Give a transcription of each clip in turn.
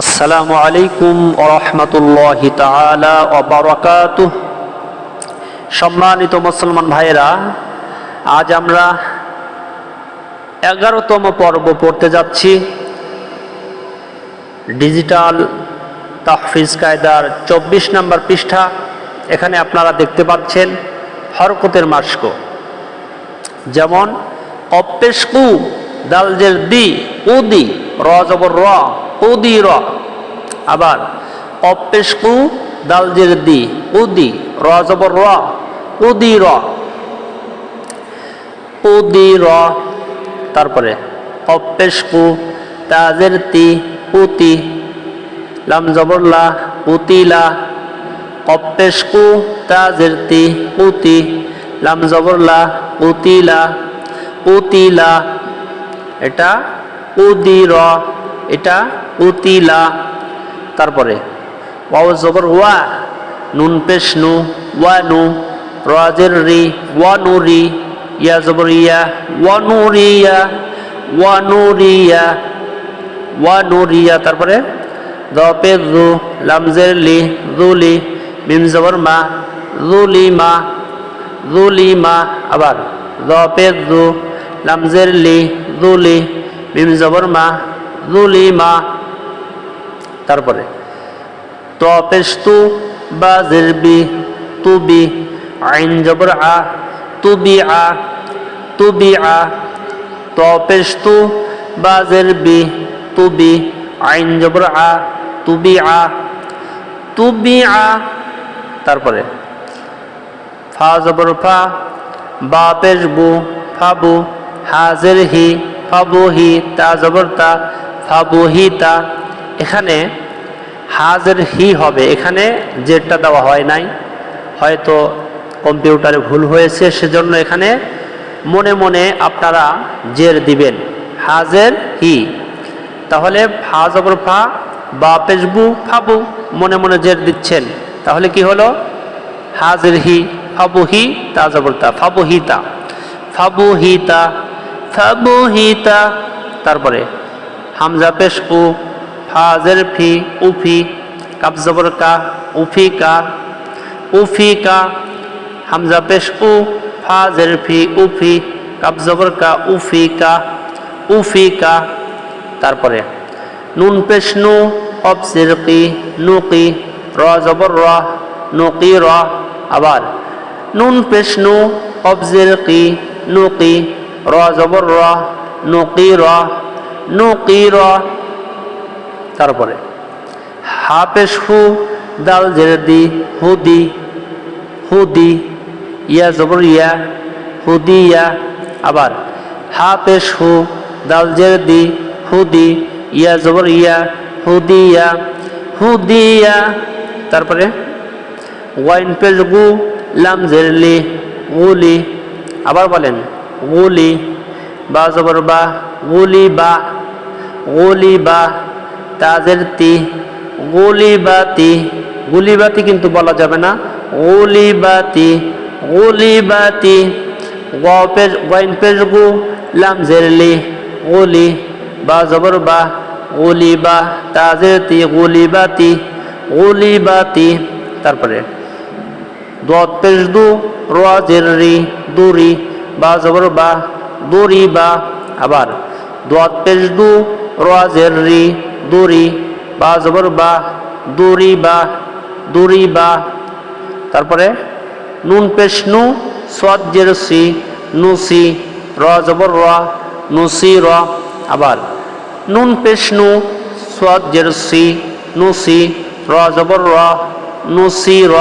আসসালামু আলাইকুম ওরহমতুল্লাহি বারাকাতুহ। সম্মানিত মুসলমান ভাইয়েরা, আজ আমরা এগারোতম পর্ব পড়তে যাচ্ছি। ডিজিটাল তাহফিজ কায়দার চব্বিশ নম্বর পৃষ্ঠা, এখানে আপনারা দেখতে পাচ্ছেন হরকতের মাস্ক যেমন অপেশকু দালজের দি, উদি, র জবর র উদি র আবার, অপেশকু দালজের দি, উদি, র উদি র উদি র তারপরে, অপেশকু তাজের তি, উতি, লাম জবরলা উতিলা অপেশকু তাজের তি, উতি, লাম জবরলা উতিলা উতিলা এটা উদির, এটা উতিলা। তারপরে, ওয়াও জবর ওয়া নুন পেশ নু, ওয়া নু, রাজের রি, ওয়া নু রি, ইয়া জবর ইয়া, ওয়া নু রিয়া ওয়া নু রিয়া ওয়া নু রিয়া তারপরে দপে জু লামজের লি জুলি মিম জবর মা জুলি মা জুলি মা, আবার দপে জু লামজের লি জুলি মিম জবর মা জুলি মা তারপরে তপেস্তু বা জিরবি তুবি আইন জবর আ তুবি আ তুবি আ তপেস্তু বা জিরবি তুবি আইন জবর আ তুবি আ তুবি আ তারপরে, ফা জবর ফা বা পেশবু ফাবু হাজের হি ফাবু হি, তা জবর তা ফাবু হি তা। এখানে হাজের হি হবে। এখানে জেরটা দেওয়া হয় নাই। হয়তো কম্পিউটারে ভুল হয়েছে, সেজন্য এখানে মনে মনে আপনারা জের দিবেন। হাজের হি। তাহলে ফা জবর ফা বা পেশবু ফাবু মনে মনে জের দিচ্ছেন। তাহলে কি হলো? হাজের হি, ফাবু হি, তা জবর তা, ফাবু হি তা। ফাবু হি তা, ফাবু হি তা। তারপরে হামজা পেশ উ ফাজের ফি, উফি কাব জবর কা উফি কা উফি কা হামজা পেশ উ ফাজের ফি, উফি কাব জবর কা উফি কা উফি কা তারপরে নুন পেশ নু অব সিরকি নুকি র জবর র নুকি র আবার নুন পেশ নু অব সিরকি নুকি র জবর র নুকি র নুকি র তারপরে হা পেশ হু, দাল জের দি হুদি হুদি, ইয়া জবর ইয়া হুদিয়া আবার হা পেশ হু, দাল জের দি হুদি, ইয়া জবর ইয়া হুদিয়া হুদিয়া তারপরে, ওয়াইন পেশ গু, লাম জেরলি, গুলি, আবার বলেন, গুলি, বা জবর বা, গুলি বা গুলি বা তাজের তি গুলি বাতি কিন্তু বলা যাবে না গুলি বাতি গুলি বাতি ওয়াইন পেশ গু লাম জেরলি, গুলি, বা জবর বা গুলি বা তাজের তি গুলি বাতি তারপরে দত পেশ দু রাজের রি দুরি, বা জবর বা, দুরি বা, আবার দত পেশ দু রাজের রি দুরি বা, জবর বা, দুরি বা দুরি বা। তারপরে নুন পেশ নু সজ্জের সি নুসি, র, জবর র, নুসি র, আবার নুন পেশ নু সজ্জের সি নুসি, র, জবর র, নুসি র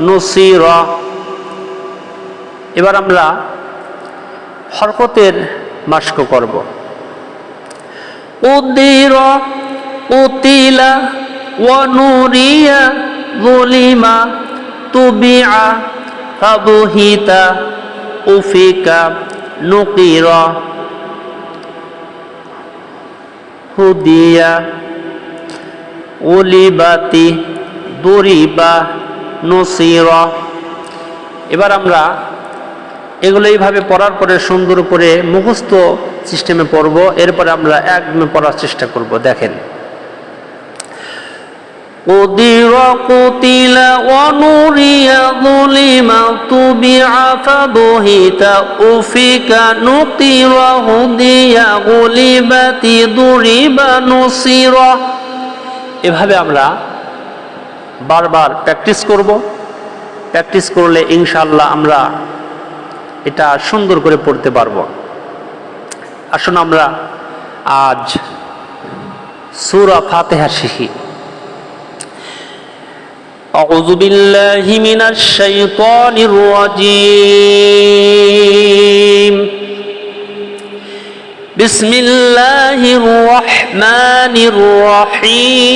নুসি র। এবার আমরা হরকতের মাস্ক করব উদ্দির উতিলা ওয়ানুরিয়া গুলিমা তুবিআ ফাবুহিতা উফিকা নুকিরা। হুদিয়া উলিবাতি দুরিবা নসিরা। এবার আমরা এগুলো এইভাবে পড়ার পরে সুন্দর করে মুখস্থ সিস্টেমে পড়ব এরপরে আমরা একদমে পড়ার চেষ্টা করব দেখেন قدر قتل ونري ظلم طبع فبهت أفك نقر هدي غلبت ضرب نصر এভাবে আমরা বারবার প্র্যাকটিস করব প্র্যাকটিস করলে ইনশাল্লাহ আমরা এটা সুন্দর করে পড়তে পারবো আসুন আমরা আজ সুরা ফাতেহা শিখি أعوذ بالله من الشيطان الرجيم بسم الله الرحمن الرحيم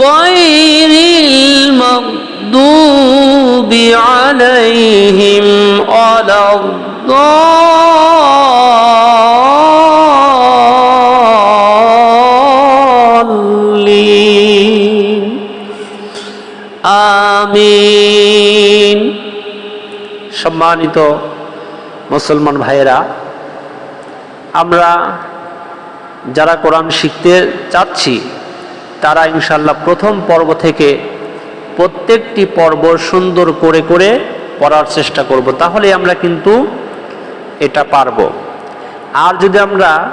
غير المغضوب عليهم ولا الضالين আমিন সম্মানিত মুসলমান ভাইয়েরা আমরা যারা কোরআন শিখতে চাচ্ছি তারা ইনশাল্লাহ প্রথম পর্ব থেকে প্রত্যেকটি পর্ব সুন্দর করে করে পড়ার চেষ্টা করব। তাহলে আমরা কিন্তু এটা পারব। আর যদি আমরা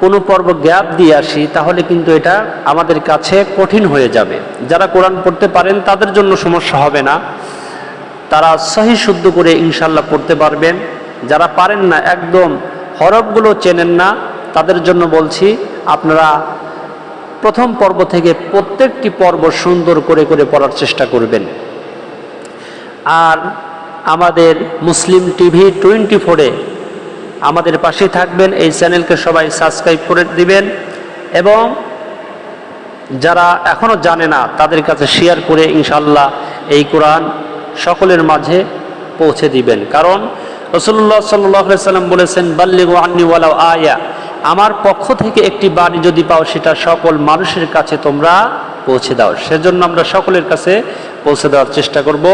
কোনো পর্ব গ্যাপ দিয়ে আসি, তাহলে কিন্তু এটা আমাদের কাছে কঠিন হয়ে যাবে। যারা কোরআন পড়তে পারেন, তাদের জন্য সমস্যা হবে না। তারা সহি শুদ্ধ করে ইনশাল্লাহ পড়তে পারবেন। যারা পারেন না, একদম হরফগুলো চেনেন না, তাদের জন্য বলছি, আপনারা প্রথম পর্ব থেকে প্রত্যেকটি পর্ব সুন্দর করে করে পড়ার চেষ্টা করবেন। আর আমাদের মুসলিম টিভি টোয়েন্টি ফোরে আমাদের পাশে থাকবেন, এই চ্যানেলকে সবাই সাবস্ক্রাইব করে দিবেন এবং যারা এখনও জানে না, তাদের কাছে শেয়ার করে ইনশাল্লাহ এই কোরআন সকলের মাঝে পৌঁছে দিবেন। কারণ রসুল্লাহ সাল্লাহ সাল্লাম বলেছেন, বাল্লিগু আন্নিওয়ালাও আয়া। আমার পক্ষ থেকে একটি বাণী যদি পাও, সেটা সকল মানুষের কাছে তোমরা পৌঁছে দাও। সেজন্য আমরা সকলের কাছে পৌঁছে দেওয়ার চেষ্টা করব।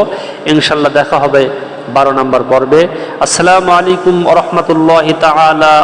ইনশাল্লাহ দেখা হবে বারো নম্বর পর্বে। আসসালামু আলাইকুম রহমতুল্লাহ তালা